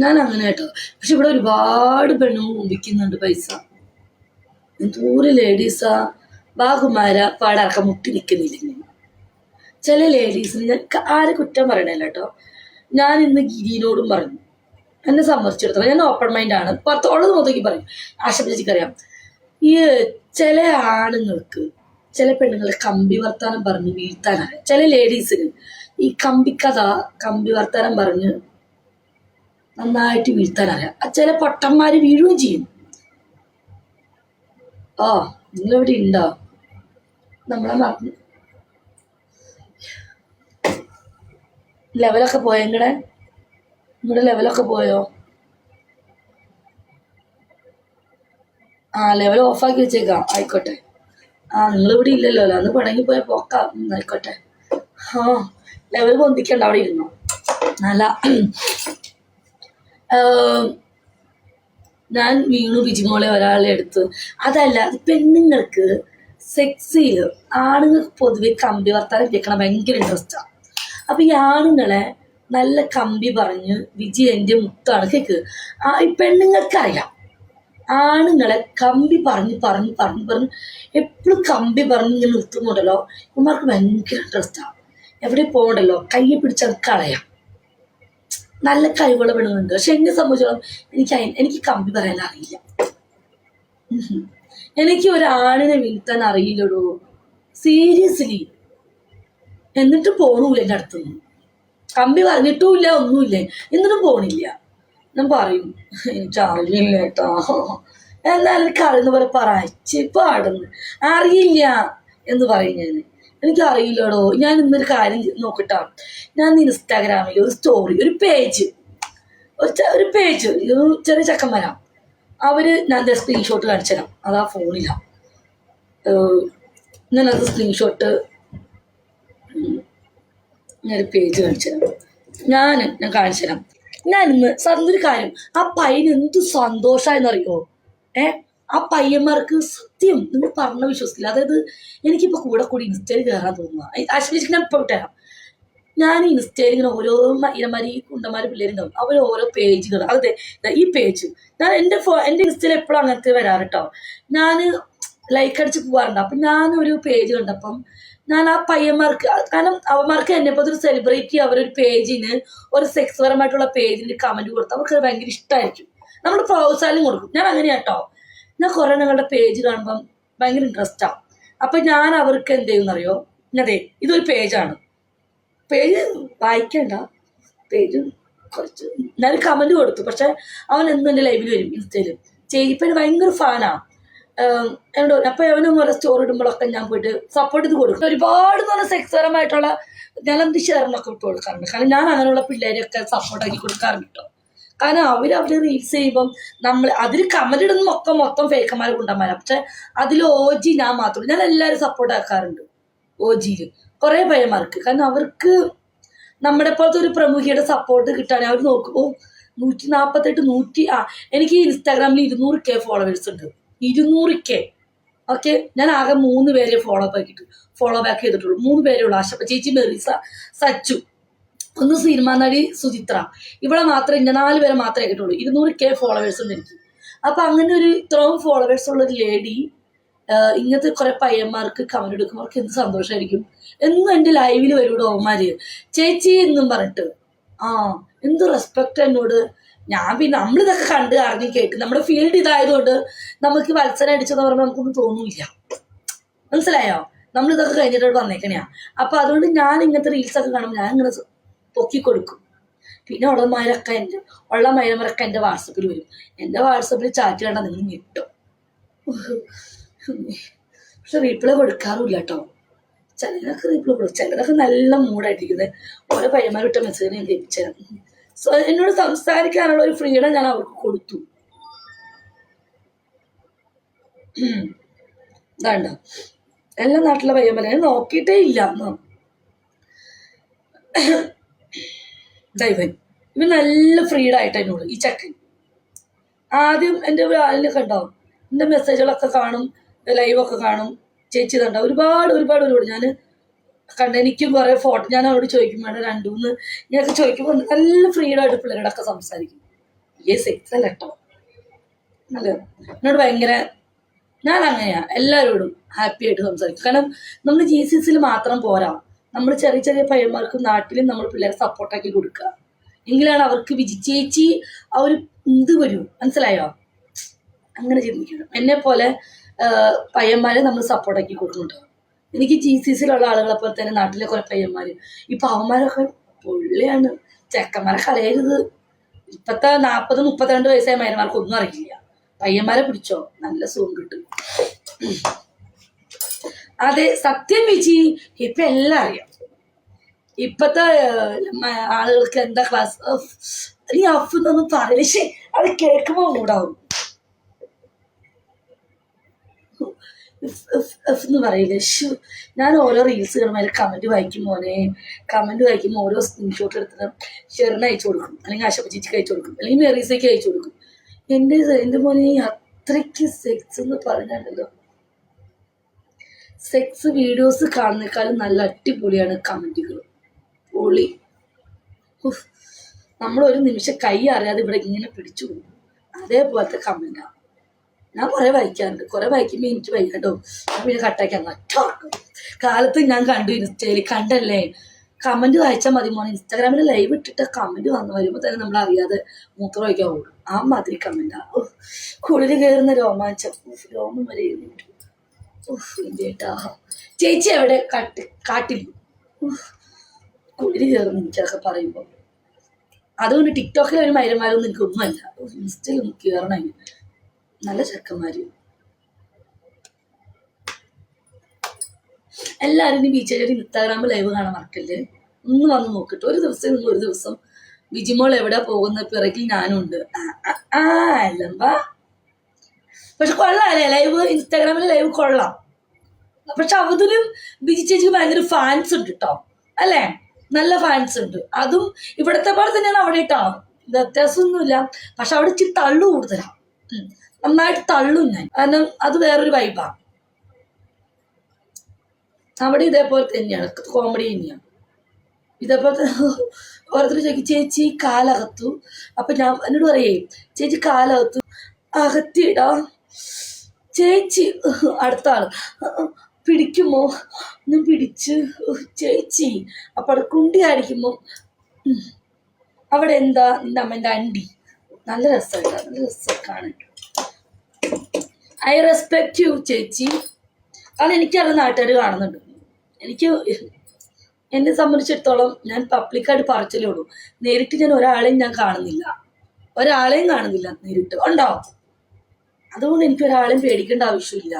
ഞാൻ അങ്ങനെ കേട്ടോ പക്ഷെ ഇവിടെ ഒരുപാട് പെണ്ണുങ്ങൾ മുമ്പിക്കുന്നുണ്ട് പൈസ. എന്തോരം ലേഡീസാ ബാഹുമാര പാടാർക്ക മുട്ടി നിൽക്കുന്നില്ല. ചില ലേഡീസിന് ഞാൻ ആരെ കുറ്റം പറയണല്ല കേട്ടോ. ഞാൻ ഇന്ന് ഗിരിനോടും പറഞ്ഞു. എന്നെ സംബന്ധിച്ചിടത്തോളം ഞാൻ ഓപ്പൺ മൈൻഡ് ആണ്. പുറത്തോളം നോക്കി പറയും. ആശപ്പിച്ചറിയാം ഈ ചില ആണുങ്ങൾക്ക് ചില പെണ്ണുങ്ങളെ കമ്പി വർത്താനം പറഞ്ഞ് വീഴ്ത്താനാണ്. ചില ലേഡീസിന് ഈ കമ്പിക്കഥ കമ്പി വർത്താനം പറഞ്ഞ് നന്നായിട്ട് വീഴ്ത്താനറിയാം. ചില പൊട്ടന്മാര് വീഴുകയും ചെയ്യും. ആ നിങ്ങളിവിടെ ഉണ്ടോ? നമ്മളെ മറന്നു ലെവലൊക്കെ പോയോ നിങ്ങളുടെ നിങ്ങളുടെ ലെവലൊക്കെ പോയോ? ആ ലെവൽ ഓഫാക്കി വെച്ചേക്കാം. ആയിക്കോട്ടെ. ആ നിങ്ങളിവിടെ ഇല്ലല്ലോ. അന്ന് പടങ്ങി പോയ പോക്കാം. ആയിക്കോട്ടെ. ആ ലെവൽ പൊന്തിക്കണ്ട. അവിടെ ഇരുന്നോ. നല്ല ഞാൻ വീണു ബിജിമോളെ ഒരാളെ എടുത്തു. അതല്ല അത് പെണ്ണുങ്ങൾക്ക് സെക്സിൽ ആണുങ്ങൾക്ക് പൊതുവെ കമ്പി വർത്താനം കേൾക്കണം ഭയങ്കര ഇൻട്രസ്റ്റാണ് അപ്പൊ ഈ ആണുങ്ങളെ നല്ല കമ്പി പറഞ്ഞ് വിജി എന്റെ മുത്താണ്. കേക്ക്? ആ ഈ പെണ്ണുങ്ങൾക്ക് അറിയാം ആണുങ്ങളെ കമ്പി പറഞ്ഞ് പറഞ്ഞ് പറഞ്ഞ് പറഞ്ഞ് എപ്പോഴും കമ്പി പറഞ്ഞ് ഇങ്ങനെ നിർത്തുന്നുണ്ടല്ലോ. ഇവന്മാർക്ക് ഭയങ്കര ഇൻട്രസ്റ്റാണ് എവിടെ പോകണ്ടല്ലോ? കയ്യെ പിടിച്ചത് കളയാം. നല്ല കഴിവുള്ള പെണ്ണുങ്ങളുണ്ട്. പക്ഷെ എന്നെ സംബന്ധിച്ചോളം എനിക്ക് എനിക്ക് കമ്പി പറയാൻ അറിയില്ല. എനിക്ക് ഒരാണിനെ വീഴ്ത്താൻ അറിയില്ലടോ. സീരിയസ്ലി എന്നിട്ട് പോണൂല എന്റെ അടുത്തുനിന്ന്. കമ്പി പറഞ്ഞിട്ടുമില്ല ഒന്നുമില്ല. എന്നിട്ടും പോണില്ല. ഞാൻ പറയും എനിക്ക് അറിയില്ല കേട്ടോ. എന്നാലും എനിക്ക് അറിയുന്ന പോലെ പറ പാടുന്നു. അറിയില്ല എന്ന് പറയും ഞാൻ എനിക്ക് അറിയില്ലടോ ഞാൻ ഇന്നൊരു കാര്യം നോക്കട്ടോ. ഞാൻ ഇൻസ്റ്റാഗ്രാമിൽ ഒരു സ്റ്റോറി ഒരു പേജ് ഒരു പേജ് ചെറിയ ചക്കന്മാരാ. അവർ ഞാൻ സ്ക്രീൻഷോട്ട് കാണിച്ചു തരാം അതാ ഫോണിലാ ഞാനത് സ്ക്രീൻഷോട്ട് ഞാനൊരു പേജ് കാണിച്ചു തരാം ഞാൻ ഞാൻ കാണിച്ചു തരാം ഞാൻ ഇന്ന് ഒരു കാര്യം. ആ പയ്യന് എന്ത് സന്തോഷമായെന്നറിയോ ഏ? ആ പയ്യന്മാർക്ക് സത്യം നിങ്ങൾ പറഞ്ഞ വിശ്വസിക്കില്ല. അതായത് എനിക്കിപ്പോ കൂടെ കൂടി ഇൻസ്റ്റയിൽ കയറാൻ തോന്നുന്നു ആശ്വസിക്ക് ഞാൻ ഇപ്പോൾ ഞാൻ ഇൻസ്റ്റയിൽ ഇങ്ങനെ ഓരോ ഇനമാരി കുണ്ടന്മാര് പിള്ളേരുണ്ടാവും. അവർ ഓരോ പേജുകൾ അതെ ഈ പേജ് ഞാൻ എന്റെ ഫോ എന്റെ ഇൻസ്റ്റയിൽ എപ്പോഴും അങ്ങനത്തെ വരാറ് കേട്ടോ ഞാൻ ലൈക്ക് അടിച്ച് പോകാറുണ്ട് അപ്പം ഞാൻ ഒരു പേജ് കണ്ടപ്പം ഞാൻ ആ പയ്യന്മാർക്ക് കാരണം അവന്മാർക്ക് എന്നെ ഒരു സെലിബ്രിറ്റി അവരൊരു പേജിന് ഒരു സെക്സ് പരമായിട്ടുള്ള പേജിന് കമന്റ് കൊടുത്ത് അവർക്ക് ഭയങ്കര ഇഷ്ടമായിരിക്കും നമ്മൾ പ്രോത്സാഹനം കൊടുക്കും. ഞാൻ അങ്ങനെയാ കേട്ടോ ഞാൻ കുറെ നിങ്ങളുടെ പേജ് കാണുമ്പം ഭയങ്കര ഇൻട്രസ്റ്റ് ആവും അപ്പൊ ഞാൻ അവർക്ക് എന്ത് ചെയ്യുന്നറിയോ അതെ ഇതൊരു പേജാണ് പേജ് വായിക്കണ്ട. പേജ് കുറച്ച് ഞാൻ കമന്റ് കൊടുത്തു. പക്ഷെ അവൻ എന്നും എന്റെ ലൈവിൽ വരും ഇൻസ്റ്റയിലും ചേച്ചിപ്പൻ ഭയങ്കര ഫാനാ എന്നോട് അപ്പൊ അവനും ഓരോ സ്റ്റോറി ഇടുമ്പോഴൊക്കെ ഞാൻ പോയിട്ട് സപ്പോർട്ട് ചെയ്ത് കൊടുക്കും. ഒരുപാട് നല്ല സെക്സ്പരമായിട്ടുള്ള ഞാൻ എന്ത് ഷെയറിനൊക്കെ ഇട്ട് കൊടുക്കാറുണ്ട്. കാരണം ഞാൻ അങ്ങനെയുള്ള പിള്ളേരെയൊക്കെ സപ്പോർട്ടാക്കി കൊടുക്കാറുണ്ട് കേട്ടോ കാരണം അവർ അവർ റീൽസ് ചെയ്യുമ്പം നമ്മൾ അതിൽ കമന്റ് ഇടുന്ന മൊത്തം മൊത്തം ഫേക്കന്മാരെ കുണ്ടന്മാരാ പക്ഷെ അതിൽ ഓജി ഞാൻ മാത്രം ഞാൻ എല്ലാവരും സപ്പോർട്ട് ആക്കാറുണ്ട് ഓജിയിൽ കുറേ പയ്യന്മാർക്ക്. കാരണം അവർക്ക് നമ്മുടെ പോലത്തെ ഒരു പ്രമുഖിയുടെ സപ്പോർട്ട് കിട്ടാണെങ്കിൽ അവർ നോക്കുമ്പോൾ നൂറ്റി നാൽപ്പത്തെട്ട് നൂറ്റി ആ എനിക്ക് ഇൻസ്റ്റാഗ്രാമിൽ ഇരുന്നൂറ് കെ ഫോളോവേഴ്സ് ഉണ്ട്. ഇരുന്നൂറ് കെ ഓക്കെ? ഞാൻ ആകെ മൂന്ന് പേരെ ഫോളോ ബാക്ക് ഫോളോ ബാക്ക് ചെയ്തിട്ടുള്ളൂ. മൂന്ന് പേരെ ഉള്ളൂ. ആശപ്പ ചേച്ചി മെറിസ സച്ചു. ഒന്ന് സിനിമാ നടി സുചിത്ര. ഇവിടെ മാത്രമേ ഇന്ന നാല് പേരെ മാത്രമേ കിട്ടുള്ളൂ. ഇരുന്നൂറ് കെ ഫോളോവേഴ്സ് ഉണ്ട് എനിക്ക്. അപ്പൊ അങ്ങനെ ഒരു ഇത്രയും ഫോളോവേഴ്സ് ഉള്ള ഒരു ലേഡി ഇങ്ങനത്തെ കുറെ പയ്യന്മാർക്ക് കമന്റ് എടുക്കുമ്പോൾ അവർക്ക് എന്ത് സന്തോഷമായിരിക്കും എന്നും എന്റെ ലൈവിൽ വരൂടെ ഓമാര് ചേച്ചി എന്നും പറഞ്ഞിട്ട് ആ എന്ത് റെസ്പെക്ട് എന്നോട്. ഞാൻ പിന്നെ നമ്മളിതൊക്കെ കണ്ട് അറിഞ്ഞ് കേൾക്കും നമ്മുടെ ഫീൽഡ് ഇതായതുകൊണ്ട് നമുക്ക് വത്സരം അടിച്ചെന്ന് പറഞ്ഞാൽ നമുക്കൊന്നും തോന്നൂല്ല. മനസ്സിലായോ? നമ്മളിതൊക്കെ കഴിഞ്ഞിട്ട് വന്നേക്കണയാ. അപ്പൊ അതുകൊണ്ട് ഞാൻ ഇങ്ങനത്തെ റീൽസ് ഒക്കെ കാണുമ്പോൾ ഞാൻ ഇങ്ങനെ പൊക്കി കൊടുക്കും പിന്നെ ഉള്ളമാരൊക്കെ എന്റെ ഉള്ള മൈനമരൊക്കെ എന്റെ വാട്സപ്പിൽ വരും. എന്റെ വാട്സപ്പിൽ ചാറ്റ് കണ്ടാൽ നിങ്ങൾ ഞെട്ടും. പക്ഷെ റീപ്ലൈ കൊടുക്കാറുമില്ല കേട്ടോ. ചിലരൊക്കെ റീപ്ലൈ കൊടുക്കും. ചിലരൊക്കെ നല്ല മൂഡായിട്ടിരിക്കുന്നത് ഓരോ പയ്യന്മാർ വിട്ട മെസ്സേജ് ഞാൻ കേൾപ്പിച്ചു സോ എന്നോട് സംസാരിക്കാനുള്ള ഒരു ഫ്രീഡം ഞാൻ അവർക്ക് കൊടുത്തു. ഇതാണ്ട. എല്ലാ നാട്ടിലെ പയ്യന്മാരെ നോക്കിയിട്ടേ ഇല്ല. എന്ന് ദൈവൻ ഇവൻ നല്ല ഫ്രീഡ് ആയിട്ട് എന്നോട് ഈ ചക്കൻ ആദ്യം എന്റെ ഒരു ഉണ്ടാവും. എന്റെ മെസ്സേജുകളൊക്കെ കാണും ലൈവൊക്കെ കാണും. ചേച്ചി കണ്ടോ ഒരുപാട് ഒരുപാട് ഒരുപാട്. ഞാൻ കണ്ട എനിക്കും കുറേ ഫോട്ടോ ഞാൻ അവരോട് ചോദിക്കും വേണ്ട രണ്ടു മൂന്ന് ഞാനൊക്കെ ചോദിക്കുമ്പോൾ നല്ല ഫ്രീഡം ആയിട്ട് പിള്ളേരോടൊക്കെ സംസാരിക്കും. യെസ് അല്ല കേട്ടോ നല്ല എന്നോട് ഭയങ്കര ഞാൻ അങ്ങനെയാ എല്ലാവരോടും ഹാപ്പി ആയിട്ട് സംസാരിക്കും. കാരണം നമ്മൾ സിൽ മാത്രം പോരാ. നമ്മൾ ചെറിയ ചെറിയ പയ്യന്മാർക്കും നാട്ടിലും നമ്മൾ പിള്ളേരെ സപ്പോർട്ടാക്കി കൊടുക്കുക. എങ്കിലാണ് അവർക്ക് വിജയിച്ചേച്ചി ആ ഒരു ഇത് വരൂ. മനസ്സിലായോ? അങ്ങനെ ചിന്തിക്കണം. എന്നെ പോലെ പയ്യന്മാരെ നമ്മൾ സപ്പോർട്ടാക്കി കൊടുക്കുന്നുണ്ട്. എനിക്ക് ജി സി സിയിലുള്ള ആളുകളെ പോലെ തന്നെ നാട്ടിലെ കുറെ പയ്യന്മാർ ഇപ്പൊ പാവന്മാരൊക്കെ പൊള്ളിയാണ്. ചെക്കന്മാരെ കളയരുത്. ഇപ്പത്തെ നാൽപ്പത് മുപ്പത്തിരണ്ട് വയസ്സായ മയന്മാർക്ക് ഒന്നും അറിയില്ല. പയ്യന്മാരെ പിടിച്ചോ? നല്ല സുഖം കിട്ടും. അതെ സത്യം വിജി ഇപ്പൊ എല്ലാം അറിയാം. ഇപ്പത്തെ ആളുകൾക്ക് എന്താ ക്ലാസ്? നീ അഫ് എന്നൊന്നും പറയില്ല. പക്ഷെ അത് കേൾക്കുമ്പോ ഇഫ് എന്ന് പറയില്ല? ഞാൻ ഓരോ റീൽസ് കാണുമ്പോൾ കമന്റ് വായിക്കും മോനെ. കമന്റ് വായിക്കുമ്പോൾ ഓരോ സ്ക്രീൻഷോട്ട് എടുത്തിട്ട് ഷെറിന് അയച്ചു കൊടുക്കും. അല്ലെങ്കിൽ ആശപ്പ ചേച്ചിക്ക് അയച്ചു കൊടുക്കും. അല്ലെങ്കിൽ മെറീസയ്ക്ക് അയച്ചു കൊടുക്കും. എന്റെ എന്റെ മോനെ അത്രയ്ക്ക് സെക്സ് എന്ന് പറഞ്ഞാലല്ലോ സെക്സ് വീഡിയോസ് കാണുന്നേക്കാളും നല്ല അടിപൊളിയാണ് കമന്റുകൾ പൊളി. നമ്മൾ ഒരു നിമിഷം കൈ അറിയാതെ ഇവിടെ ഇങ്ങനെ പിടിച്ചു പോകും. അതേപോലത്തെ കമന്റാണ് ഞാൻ കുറേ വായിക്കാറുണ്ട്. കുറേ വായിക്കുമ്പോൾ എനിക്ക് വൈകാട്ടോ ഞാൻ പിന്നെ കട്ടാക്കാൻ ഒറ്റാക്കും കാലത്ത് ഞാൻ കണ്ടു ഇൻസ്റ്റയിൽ കണ്ടല്ലേ? കമന്റ് വായിച്ചാൽ മതി മോനെ. ഇൻസ്റ്റാഗ്രാമിൽ ലൈവ് ഇട്ടിട്ട് കമന്റ് വന്നു വരുമ്പോൾ തന്നെ നമ്മൾ അറിയാതെ മൂത്രം വയ്ക്കാൻ ഓടും. ആ മാതിരി കമന്റാ കുളിര് കയറുന്ന രോമാഞ്ചം. രോമം വരെ ചേച്ചി അവിടെ കാട്ടി കാട്ടിൽ കുളിര് ചേർക്കെ എനിക്കതൊക്കെ പറയുമ്പോൾ അതുകൊണ്ട് ടിക്ടോക്കിൽ ഒരു മൈരന്മാരൊന്നും എനിക്കൊന്നുമല്ല ഇൻസ്റ്റയിൽ ഒന്ന് കയറണം നല്ല ചെക്കന്മാര്. എല്ലാവരും ഇനി ബീച്ചേരി ഇൻസ്റ്റാഗ്രാമിൽ ലൈവ് കാണാൻ മറക്കല്ലേ? ഒന്ന് വന്ന് നോക്കട്ടെ. ഒരു ദിവസം ഒരു ദിവസം. ബിജിമോൾ എവിടെ പോകുന്ന പിറകിൽ ഞാനും ഉണ്ട് ആ, ആ, പക്ഷെ കൊള്ളാല്ലേ ലൈവ് ഇൻസ്റ്റാഗ്രാമിൽ ലൈവ് കൊള്ളാം. പക്ഷെ അവതിലും ബിജി ചേച്ചിക്ക് ഭയങ്കര ഫാൻസ് ഉണ്ട് കേട്ടോ അല്ലേ? നല്ല ഫാൻസ് ഉണ്ട്. അതും ഇവിടത്തെ പോലെ തന്നെയാണ് അവിടെ കേട്ടോ വ്യത്യാസമൊന്നുമില്ല. പക്ഷെ അവിടെ ഇച്ചിരി തള്ളു കൂടുതലാണ് ഉം. നന്നായിട്ട് തള്ളും ഞാൻ. കാരണം അത് വേറൊരു വൈബാണ് അവിടെ ഇതേപോലെ തന്നെയാണ്. കോമഡി തന്നെയാണ്. ഇതേപോലെ ഓരോരുത്തർ ചോദിക്കും ചേച്ചി കാലകത്തു? അപ്പൊ ഞാൻ എന്നോട് പറയേ ചേച്ചി കാലകത്തു. അകത്തിടാ. ചേച്ചി അടുത്ത ആൾ. പിടിക്കുമോ? ഒന്ന് പിടിച്ച് ചേച്ചി അപ്പൊ അവിടെ കുണ്ടി അടിക്കുമ്പോ അവിടെ എന്താ? നിന്റെ അമ്മേന്റെ അണ്ടി? നല്ല രസമുണ്ട് നല്ല രസം കാണാൻ. ഐ റെസ്പെക്ട് യു ചേച്ചി. കാരണം എനിക്കത് നാട്ടുകാർ കാണുന്നുണ്ട്. എനിക്ക് എന്നെ സംബന്ധിച്ചിടത്തോളം ഞാൻ പബ്ലിക്കായിട്ട് പറച്ചിലേ ഉള്ളൂ. നേരിട്ട് ഞാൻ ഒരാളെയും ഞാൻ കാണുന്നില്ല. ഒരാളെയും കാണുന്നില്ല നേരിട്ട്. ഉണ്ടോ? അതുകൊണ്ട് എനിക്ക് ഒരാളെയും പേടിക്കേണ്ട ആവശ്യമില്ല.